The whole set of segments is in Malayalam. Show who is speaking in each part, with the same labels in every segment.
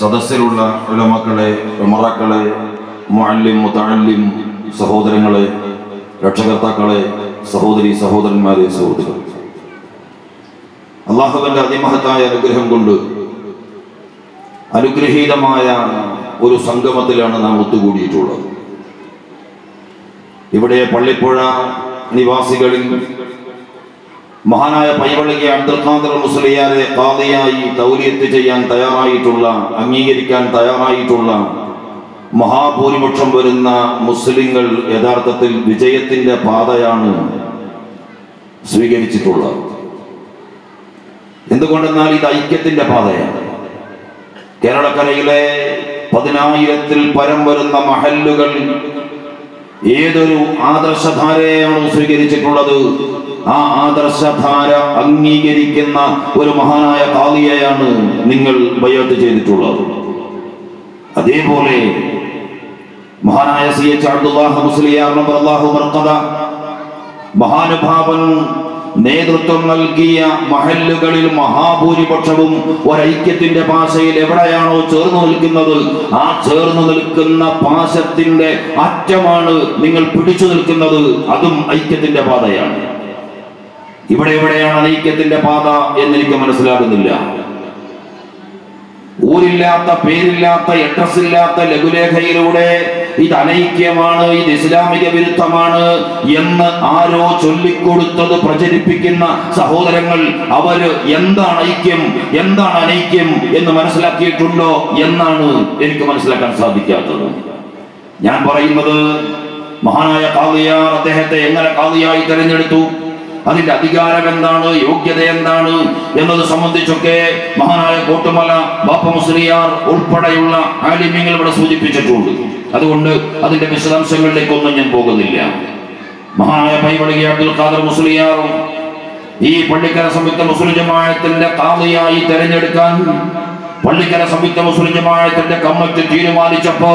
Speaker 1: സദസ്സിലുള്ള ഉലമക്കളെ ഉമറക്കളെ മുഅല്ലിം മുതഅല്ലിം സഹോദരങ്ങളെ രക്ഷകർത്താക്കളെ സഹോദരി സഹോദരന്മാരെ സുഹൃത്തുക്കൾ അള്ളാഹുവിന്റെ അതിമഹത്തായ അനുഗ്രഹം കൊണ്ട് അനുഗ്രഹീതമായ ഒരു സംഗമത്തിലാണ് നാം ഒത്തുകൂടിയിട്ടുള്ളത്. ഇവിടെ പള്ളിപ്പുഴ നിവാസികളിൽ മഹാനായ പൈവള്ളിക്ക് അബ്ദുൽ ഖാദർ മുസ്ലിയാരെ കാതിയായി തൗലിയത്ത് ചെയ്യാൻ തയ്യാറായിട്ടുള്ള അംഗീകരിക്കാൻ തയ്യാറായിട്ടുള്ള മഹാഭൂരിപക്ഷം വരുന്ന മുസ്ലിങ്ങൾ യഥാർത്ഥത്തിൽ വിജയത്തിന്റെ പാതയാണ് സ്വീകരിച്ചിട്ടുള്ളത്. എന്തുകൊണ്ടെന്നാൽ ഇത് ഐക്യത്തിന്റെ പാതയാണ്. കേരളക്കരയിലെ പതിനായിരത്തിൽ പരം വരുന്ന മഹല്ലുകൾ ഏതൊരു ആദർശധാരയാണ് സ്വീകരിച്ചിട്ടുള്ളത്? ആ ആദർശധാര അംഗീകരിക്കുന്ന ഒരു മഹാനായ കാളിയെയാണ് നിങ്ങൾ ബയോട്ട് ചെയ്തിട്ടുള്ളത്. അതേപോലെ മഹാനായ സി എച്ച് അബ്ദുല്ലാഹ് മുസ്ലിയാർ റളിയല്ലാഹു ബർക്കത മഹാനുഭാവൻ നേതൃത്വം നൽകിയ മഹല്ലുകളിൽ മഹാഭൂരിപക്ഷവും ഒരൈക്യത്തിന്റെ ഭാഷയിൽ എവിടെയാണോ ചേർന്ന് നിൽക്കുന്നത് ആ ചേർന്ന് നിൽക്കുന്ന പാശത്തിന്റെ അറ്റമാണ് നിങ്ങൾ പിടിച്ചു നിൽക്കുന്നത് അതും ഐക്യത്തിന്റെ പാതയാണ്. ഇവിടെ എവിടെയാണ് ഐക്യത്തിന്റെ പാത എന്നെനിക്ക് മനസ്സിലാകുന്നില്ല. ഊരില്ലാത്ത പേരില്ലാത്ത അഡ്രസ് ഇല്ലാത്ത ലഘുലേഖയിലൂടെ ഇത് അനൈക്യമാണ് ഇത് ഇസ്ലാമിക വിരുദ്ധമാണ് എന്ന് ആരോ ചൊല്ലിക്കൊടുത്തത് പ്രചരിപ്പിക്കുന്ന സഹോദരങ്ങൾ അവർ എന്താണ് ഐക്യം എന്താണ് അനൈക്യം എന്ന് മനസ്സിലാക്കിയിട്ടുണ്ടോ എന്നാണ് എനിക്ക് മനസ്സിലാക്കാൻ സാധിക്കാത്തത്. ഞാൻ പറയുന്നത് മഹാനായ കാളിയാർ അദ്ദേഹത്തെ എങ്ങനെ കാളിയായി തെരഞ്ഞെടുത്തു? അതിന്റെ അധികാരം എന്താണ്? യോഗ്യത എന്താണ്? എന്നത് സംബന്ധിച്ചൊക്കെ മഹാനായ കോട്ടുമല ബാപ്പ മുസ്ലിയാർ ഉൾപ്പെടെയുള്ള ആലിമ്യങ്ങൾ ഇവിടെ സൂചിപ്പിച്ചിട്ടുണ്ട്. അതുകൊണ്ട് അതിന്റെ വിശദാംശങ്ങളിലേക്കൊന്നും ഞാൻ പോകുന്നില്ല. മഹാനായ പൈവളകി അബ്ദുൽ ഖാദർ മുസ്ലിയാറും ഈ പള്ളിക്കര സംയുക്ത മുസ്ലിം കാളിയായി തെരഞ്ഞെടുക്കാൻ പള്ളിക്കര സംയുക്ത മുസ്ലിം ജമാഅത്തിന്റെ കമ്മിറ്റി തീരുമാനിച്ചപ്പോ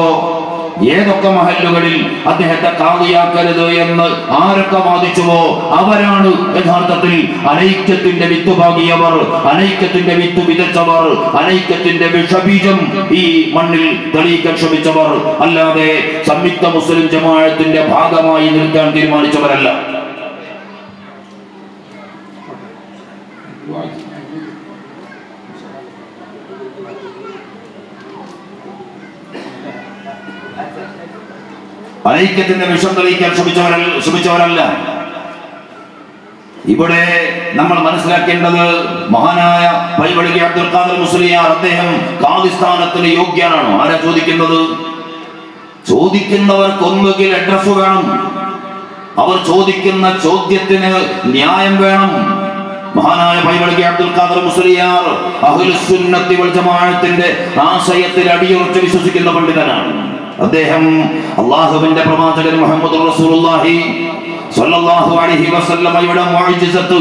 Speaker 1: ഏതൊക്കെ മഹല്ലുകളിൽ അദ്ദേഹത്തെ കാളിയാക്കരുത് എന്ന് ആരൊക്കെ വാദിച്ചുവോ അവരാണ് യഥാർത്ഥത്തിൽ അനൈക്യത്തിന്റെ വിത്ത് പാകിയവർ അനൈക്യത്തിന്റെ വിത്ത് വിതച്ചവർ അനൈക്യത്തിന്റെ വിഷബീജം ഈ മണ്ണിൽ തെളിയിക്കാൻ ശ്രമിച്ചവർ. അല്ലാതെ സംയുക്ത മുസ്ലിം ജമാഅത്തിന്റെ ഭാഗമായി നിൽക്കാൻ തീരുമാനിച്ചവരല്ല. അനൈക്യത്തിന്റെ വിഷം തെളിയിക്കാൻ ശ്രമിച്ചവരല്ല ശ്രമിച്ചവരല്ല. ഇവിടെ നമ്മൾ മനസ്സിലാക്കേണ്ടത് മഹാനായ പൈവളികി അബ്ദുൽ ഖാദർ മുസ്ലിയാർ അദ്ദേഹം കാതിസ്ഥാനത്തിന് യോഗ്യനാണ്? ആരാ ചോദിക്കുന്നത് ചോദിക്കുന്നവർക്ക് ഒന്നുകിൽ അഡ്രസ് വേണം. അവർ ചോദിക്കുന്ന ചോദ്യത്തിന് ന്യായം വേണം. മഹാനായ പൈവളികി അബ്ദുൽ ഖാദർ മുസ്ലിയാർ അഹുൽ വൽ ജമാഅത്തിന്റെ ആശയത്തിൽ അടിയുറച്ച് വിശ്വസിക്കുന്ന പണ്ഡിതനാണ്. അദ്ദേഹം അള്ളാഹുവിന്റെ പ്രവാചകൻ മുഹമ്മദ് റസൂലുള്ളാഹി സ്വല്ലല്ലാഹു അലൈഹി വസല്ലമയുടെ മുഅ്ജിസത്ത്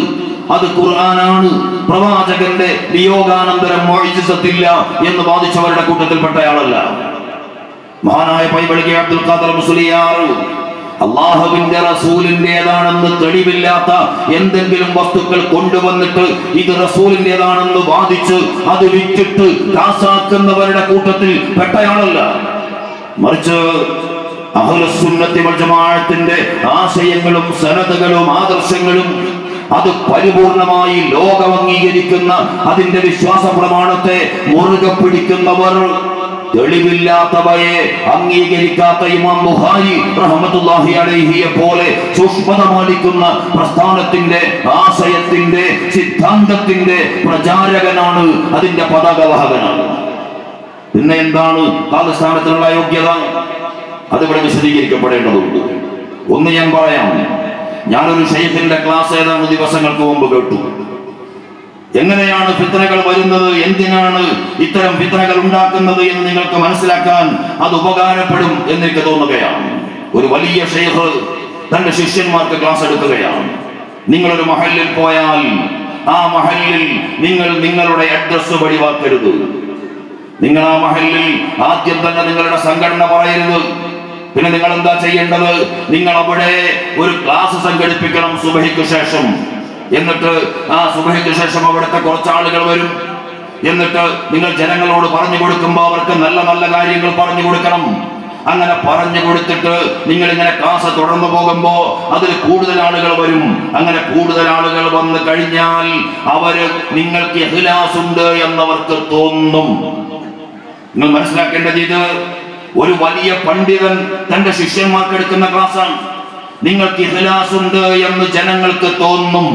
Speaker 1: അത് ഖുർആനാണ്. പ്രവാചകന്റെ വിയോഗാനന്തരം മുഅ്ജിസത്തില്ല എന്ന് വാദിച്ചവരുടെ കൂട്ടത്തിൽപ്പെട്ടയാളല്ല. മഹാനായ പൈബളിക്ക് അബ്ദുൽ ഖാദർ മുസ്ലിയാർ അള്ളാഹുവിന്റെ റസൂലിന്റേതാണെന്ന് തെളിവില്ലാത്ത എന്തെങ്കിലും വസ്തുക്കൾ കൊണ്ടുവന്നിട്ട് ഇത് റസൂലിന്റേതാണെന്ന് വാദിച്ച് അത് വിറ്റിട്ട് കാസാക്കുന്നവരുടെ കൂട്ടത്തിൽ പെട്ടയാളല്ല. മറിച്ച് ജമാഅത്തിന്റെ ആശയങ്ങളും സനതകളും ആദർശങ്ങളും അത് പരിപൂർണമായി ലോകം അംഗീകരിക്കുന്ന അതിന്റെ വിശ്വാസ പ്രമാണത്തെ മുറുകെ പിടിക്കുന്നവർ തെളിവില്ലാത്തവയെ അംഗീകരിക്കാത്ത ഇമാം ബുഹാരി റഹ്മത്തുള്ളാഹി അലൈഹിയെ പോലെ സൂക്ഷ്മത പാലിക്കുന്ന പ്രസ്ഥാനത്തിന്റെ ആശയത്തിന്റെ സിദ്ധാന്തത്തിന്റെ പ്രചാരകനാണ് അതിന്റെ പതാകവാഹകനാണ്. പിന്നെ എന്താണ് കാലസ്ഥാനത്തിനുള്ള യോഗ്യത? അതിവിടെ വിശദീകരിക്കപ്പെടേണ്ടതുണ്ട്. ഒന്ന് ഞാൻ പറയാം. ഞാനൊരു ഷെയ്ഖിന്റെ ക്ലാസ് ഏതാണ്ട് ദിവസങ്ങൾക്ക് മുമ്പ് കേട്ടു. എങ്ങനെയാണ് ഫിത്തനകൾ വരുന്നത്? എന്തിനാണ് ഇത്തരം ഫിത്തനകൾ ഉണ്ടാക്കുന്നത് എന്ന് നിങ്ങൾക്ക് മനസ്സിലാക്കാൻ അത് ഉപകാരപ്പെടും എന്നെനിക്ക് തോന്നുകയാണ്. ഒരു വലിയ ഷെയ്ഖ് തന്റെ ശിഷ്യന്മാർക്ക് ക്ലാസ് എടുക്കുകയാണ്. നിങ്ങളൊരു മഹലിൽ പോയാൽ ആ മഹലിൽ നിങ്ങൾ നിങ്ങളുടെ അഡ്രസ് വെളിവാക്കരുത് നിങ്ങൾ ആ മഹലിൽ ആദ്യം തന്നെ നിങ്ങളുടെ സംഘടന പറയരുത് പിന്നെ നിങ്ങൾ എന്താ ചെയ്യേണ്ടത്? നിങ്ങൾ അവിടെ ഒരു ക്ലാസ് സംഘടിപ്പിക്കണം സുബഹിക്ക് ശേഷം. എന്നിട്ട് ആ സുബഹിക്ക് ശേഷം അവിടുത്തെ കുറച്ച് ആളുകൾ വരും. എന്നിട്ട് നിങ്ങൾ ജനങ്ങളോട് പറഞ്ഞു കൊടുക്കുമ്പോൾ അവർക്ക് നല്ല നല്ല കാര്യങ്ങൾ പറഞ്ഞു കൊടുക്കണം. അങ്ങനെ പറഞ്ഞു കൊടുത്തിട്ട് നിങ്ങൾ ഇങ്ങനെ ക്ലാസ് തുടർന്നു പോകുമ്പോ അതിൽ കൂടുതൽ ആളുകൾ വരും. അങ്ങനെ കൂടുതൽ ആളുകൾ വന്നു കഴിഞ്ഞാൽ അവർ നിങ്ങൾക്ക് ഇഖ്ലാസ് ഉണ്ട് എന്നവർക്ക് തോന്നും. നിങ്ങൾ മനസ്സിലാക്കേണ്ടത് ഇത് ഒരു വലിയ പണ്ഡിതൻ തന്റെ ശിഷ്യന്മാർക്ക് എടുക്കുന്ന ക്ലാസ്സാണ്. നിങ്ങൾക്ക് ഇഖ്ലാസ് ഉണ്ട് എന്ന് ജനങ്ങൾക്ക് തോന്നും.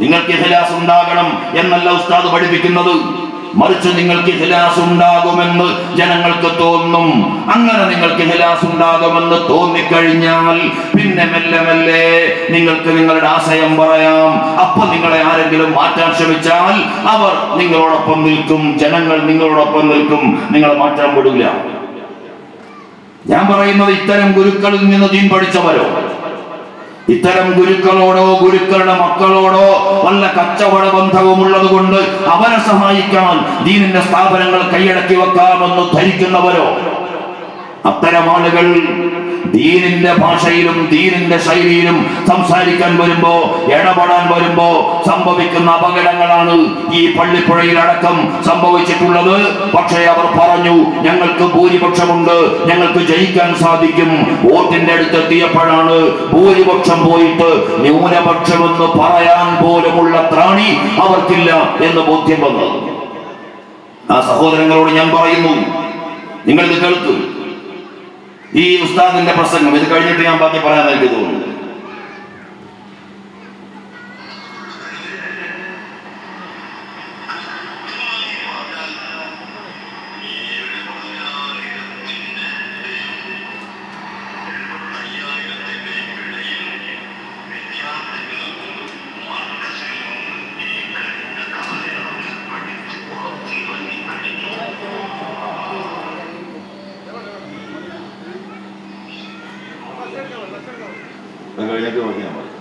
Speaker 1: നിങ്ങൾക്ക് ഇഖ്ലാസ് ഉണ്ടാകണം എന്നല്ല ഉസ്താദ് പഠിപ്പിക്കുന്നത്. മറിച്ച് നിങ്ങൾക്ക് ഹിലാസ് ഉണ്ടാകുമെന്ന് ജനങ്ങൾക്ക് തോന്നും. അങ്ങനെ നിങ്ങൾക്ക് ഹിലാസ് ഉണ്ടാകുമെന്ന് തോന്നിക്കഴിഞ്ഞാൽ പിന്നെ മെല്ലെ മെല്ലെ നിങ്ങൾക്ക് നിങ്ങളുടെ ആശയം പറയാം. അപ്പൊ നിങ്ങളെ ആരെങ്കിലും മാറ്റാൻ ശ്രമിച്ചാൽ അവർ നിങ്ങളോടൊപ്പം നിൽക്കും. ജനങ്ങൾ നിങ്ങളോടൊപ്പം നിൽക്കും. നിങ്ങളെ മാറ്റാൻ വിടില്ല ഞാൻ പറയുന്നത് ഇത്തരം ഗുരുക്കളിൽ നിന്ന് ദീൻ പഠിച്ചവരോ? ഇത്തരം ഗുരുക്കളോടോ ഗുരുക്കളുടെ മക്കളോടോ വല്ല കച്ചവട ബന്ധവും ഉള്ളത് കൊണ്ട് അവരെ സഹായിക്കാൻ ദീനിന്റെ സ്ഥാപനങ്ങൾ കൈയടക്കി വെക്കാമെന്ന് ധരിക്കുന്നവരോ? അത്തരം ആളുകൾ ദീനിന്റെ ഭാഷയിലും ദീനിന്റെ ശൈലിയിലും സംസാരിക്കാൻ വരുമ്പോ ഇടപെടാൻ വരുമ്പോ സംഭവിക്കുന്ന അപകടങ്ങളാണ് ഈ പള്ളിപ്പുഴയിൽ അടക്കം സംഭവിച്ചിട്ടുള്ളത്. പക്ഷേ അവർ പറഞ്ഞു ഞങ്ങൾക്ക് ഭൂരിപക്ഷമുണ്ട് ഞങ്ങൾക്ക് ജയിക്കാൻ സാധിക്കും. വോട്ടിന്റെ അടുത്തെത്തിയപ്പോഴാണ് ഭൂരിപക്ഷം പോയിട്ട് ന്യൂനപക്ഷം എന്ന് പറയാൻ പോലുമുള്ള ത്രാണി അവർക്കില്ല എന്ന് ബോധ്യം വന്നത്. ആ സഹോദരങ്ങളോട് ഞാൻ പറയുന്നു നിങ്ങൾ കേൾക്കൂ. ഈ ഉസ്താദിന്റെ പ്രസംഗം ഇത് കഴിഞ്ഞിട്ട് ഞാൻ ബാക്കി പറയാൻ എനിക്ക് തോന്നുന്നു ഇത് കഴിഞ്ഞിട്ട് ബാക്കി ഞാൻ പറയാം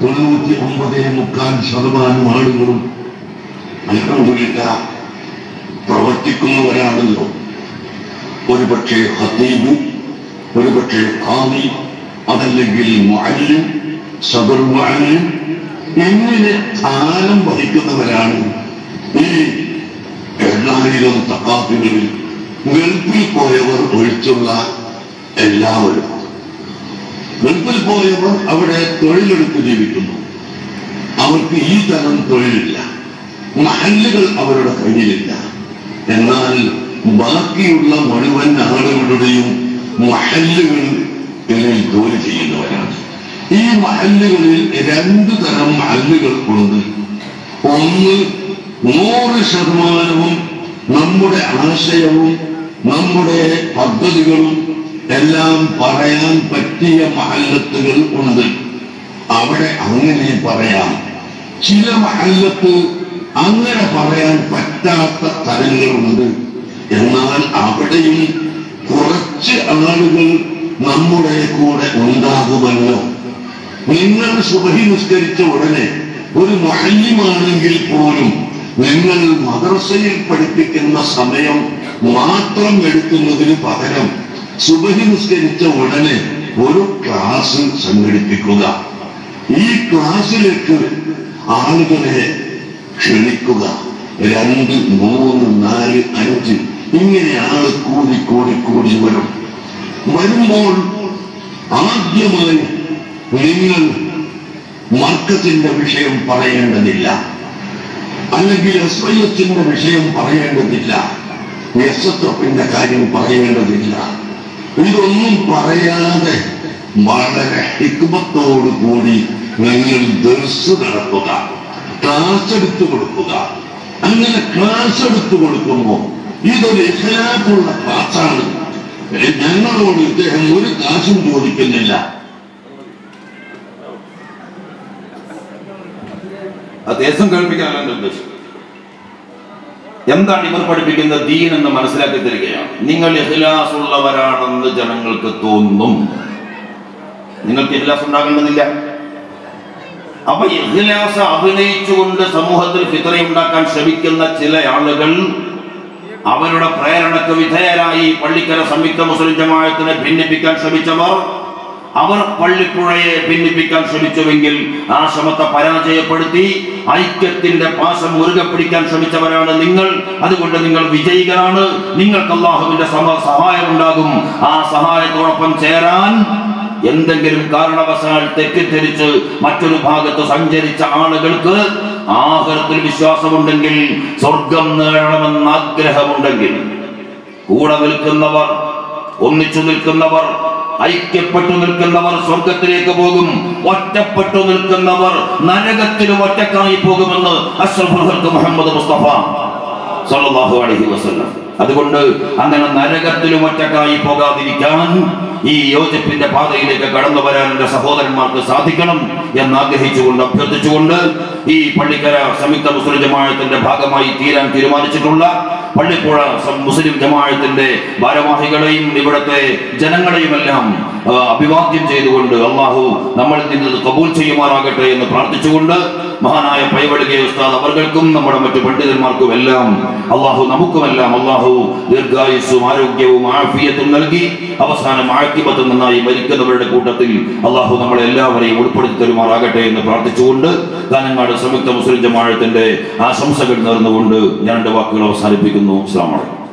Speaker 2: തൊണ്ണൂറ്റി ഒമ്പതേ മുക്കാൽ ശതമാനം ആളുകളും അൽഹംദുലില്ല പ്രവർത്തിക്കുന്നവരാണല്ലോ. ഒരുപക്ഷെ ഹത്തീബ് ഒരുപക്ഷെ ഖാദി അതല്ലെങ്കിൽ മുഅല്ലിം മുഅല്ലിം എങ്ങനെ സ്ഥാനം വഹിക്കുന്നവരാണ് ഈ എണ്ണായിരം തക്കാത്തുകളിൽ ഗൾഫിൽ പോയവർ ഒഴിച്ചുള്ള എല്ലാവരും. ഗൾഫിൽ പോയവർ അവിടെ തൊഴിലെടുത്ത് ജീവിക്കുന്നു. അവർക്ക് ഈ തരം തൊഴിലില്ല. മഹല്ലുകൾ അവരുടെ കയ്യിലില്ല. എന്നാൽ ബാക്കിയുള്ള മുഴുവൻ ആളുകളുടെയും മഹല്ലുകൾ ഇതിൽ ജോലി ചെയ്യുന്നവരാണ്. ഈ മഹല്ലുകളിൽ രണ്ടു തരം മഹല്ലുകൾ ഉണ്ട്. ഒന്ന് നൂറ് ശതമാനവും നമ്മുടെ ആശയവും നമ്മുടെ പദ്ധതികളും എല്ലാം പറയാൻ പറ്റിയ മഹല്ലത്തുകൾ ഉണ്ട്. അവിടെ അങ്ങനെ പറയാം. ചില മഹല്ലത്ത് അങ്ങനെ പറയാൻ പറ്റാത്ത തരങ്ങളുണ്ട് എന്നാൽ അവിടെയും കുറച്ച് ആളുകൾ നമ്മുടെ കൂടെ ഉണ്ടാകുമല്ലോ. നിങ്ങൾ സുബഹി നിസ്കരിച്ച ഉടനെ ഒരു മഹല്യമാണെങ്കിൽ പോലും നിങ്ങൾ മദ്രസയിൽ പഠിപ്പിക്കുന്ന സമയം മാത്രം എടുക്കുന്നതിന് പകരം സുബഹി നിസ്കരിച്ച ഉടനെ ഒരു ക്ലാസ് സംഘടിപ്പിക്കുക. ഈ ക്ലാസ്സിലേക്ക് ആളുകളെ ക്ഷണിക്കുക. രണ്ട് മൂന്ന് നാല് അഞ്ച്. ഇങ്ങനെ ആൾ കൂടി കൂടി കൂടി വരും. വരുമ്പോൾ ആദ്യമായി നിങ്ങൾ മർക്കത്തിന്റെ വിഷയം പറയേണ്ടതില്ല. അല്ലെങ്കിൽ എച്ചിന്റെ വിഷയം പറയേണ്ടതില്ല. എസ് എസ് എഫിന്റെ കാര്യം പറയേണ്ടതില്ല. ഇതൊന്നും പറയാതെ വളരെ ഹിക്മത്തോടു കൂടി നിങ്ങൾ ദർസ് നടത്തുക ക്ലാസ് എടുത്തു കൊടുക്കുക. അങ്ങനെ ക്ലാസ് എടുത്തു കൊടുക്കുമ്പോൾ ഇതൊരു ഇഖ്ലാഫുള്ള ക്ലാസ്സാണ് ഞങ്ങളോട് ഇദ്ദേഹം ഒരു കാശും ചോദിക്കുന്നില്ല.
Speaker 1: അദ്ദേഹം എന്റെ ഉദ്ദേശം എന്താണ് ഇവർ പഠിപ്പിക്കുന്ന ദീൻ എന്ന് മനസ്സിലാക്കി തരികയാണ്. നിങ്ങൾ ഇഖ്ലാസ് ഉള്ളവരാണെന്ന് ജനങ്ങൾക്ക് തോന്നും. നിങ്ങൾക്ക് ഇഖ്ലാസ് ഉണ്ടാകേണ്ടതില്ല. അപ്പൊ ഇഖ്ലാസ് അഭിനയിച്ചുകൊണ്ട് സമൂഹത്തിൽ ഫിത്ര ഉണ്ടാക്കാൻ ശ്രമിക്കുന്ന ചില ആളുകൾ അവരുടെ പ്രേരണക്ക് വിധേയരായി പള്ളിക്കര സംയുക്ത മുസ്ലിം ജമാഅത്തിനെ ഭിന്നിപ്പിക്കാൻ ശ്രമിച്ചവർ അവർ പള്ളിപ്പുഴയെ ഭിന്നിപ്പിക്കാൻ ശ്രമിച്ചുവെങ്കിൽ ആ ശ്രമത്തെ പരാജയപ്പെടുത്തി ഐക്യത്തിന്റെ പാശം മുറുകെ പിടിക്കാൻ ശ്രമിച്ചവരാണ് നിങ്ങൾ. അതുകൊണ്ട് നിങ്ങൾ വിജയികളാണ്. നിങ്ങൾക്ക് അള്ളാഹുവിന്റെ സമ സഹായം ഉണ്ടാകും ആ സഹായത്തോടൊപ്പം ചേരാൻ എന്തെങ്കിലും കാരണവശാൽ തെറ്റിദ്ധരിച്ച് മറ്റൊരു ഭാഗത്ത് സഞ്ചരിച്ച ആളുകൾക്ക് ആഹരത്തിൽ വിശ്വാസമുണ്ടെങ്കിൽ സ്വർഗം നേടണമെന്ന് ആഗ്രഹമുണ്ടെങ്കിൽ കൂടെ നിൽക്കുന്നവർ ഒന്നിച്ചു നിൽക്കുന്നവർ ഐക്യപ്പെട്ടു നിൽക്കുന്നവർ സ്വർഗത്തിലേക്ക് പോകും. ഒറ്റപ്പെട്ടു നിൽക്കുന്നവർ നരകത്തിലും ഒറ്റക്കായി പോകുമെന്ന് അഷ്റഫുൽ ഖൽഖ് മുഹമ്മദ് മുസ്തഫ സല്ലല്ലാഹു അലൈഹി വസല്ലം. അതുകൊണ്ട് അങ്ങനെ നരകത്തിലും ഒറ്റക്കായി പോകാതിരിക്കാൻ ഈ യോജിപ്പിന്റെ പാതയിലേക്ക് കടന്നു വരാൻ എന്റെ സഹോദരന്മാർക്ക് സാധിക്കണം എന്ന് ആഗ്രഹിച്ചുകൊണ്ട് അഭ്യർത്ഥിച്ചുകൊണ്ട് ഈ പള്ളിക്കര സംയുക്ത മുസ്ലിം ജമാഅത്തിന്റെ ഭാഗമായി തീരാൻ തീരുമാനിച്ചിട്ടുള്ള പള്ളിപ്പുഴ മുസ്ലിം ജമാഅത്തിന്റെ ഭാരവാഹികളെയും ഇവിടുത്തെ ജനങ്ങളെയുമെല്ലാം ആ, അഭിവാദ്യം ചെയ്തുകൊണ്ട് അള്ളാഹു നമ്മൾ നിന്ന് ഇത് കബൂൽ ചെയ്യുമാറാകട്ടെ എന്ന് പ്രാർത്ഥിച്ചുകൊണ്ട് മഹാനായ പൈവടുകെ ഉസ്താദ് അവർക്കും നമ്മുടെ മറ്റു പണ്ഡിതന്മാർക്കും എല്ലാം അള്ളാഹു നമുക്കുമെല്ലാം അള്ളാഹു ദീർഘായുസ്സും ആരോഗ്യവും ആഫിയത്തും നൽകി അവസാനം ആക്കിപത്ത് നന്നായി മരിക്കുന്നവരുടെ കൂട്ടത്തിൽ അള്ളാഹു നമ്മളെ എല്ലാവരെയും ഉൾപ്പെടുത്തി തരുമാറാകട്ടെ എന്ന് പ്രാർത്ഥിച്ചുകൊണ്ട് കാനങ്ങാട് സംയുക്ത മുസ്ലിം ജമാഴത്തിന്റെ ആശംസകൾ നേർന്നുകൊണ്ട് ഞാൻ രണ്ട് വാക്കുകൾ അവസാനിപ്പിക്കുന്നു. വലൈക്കും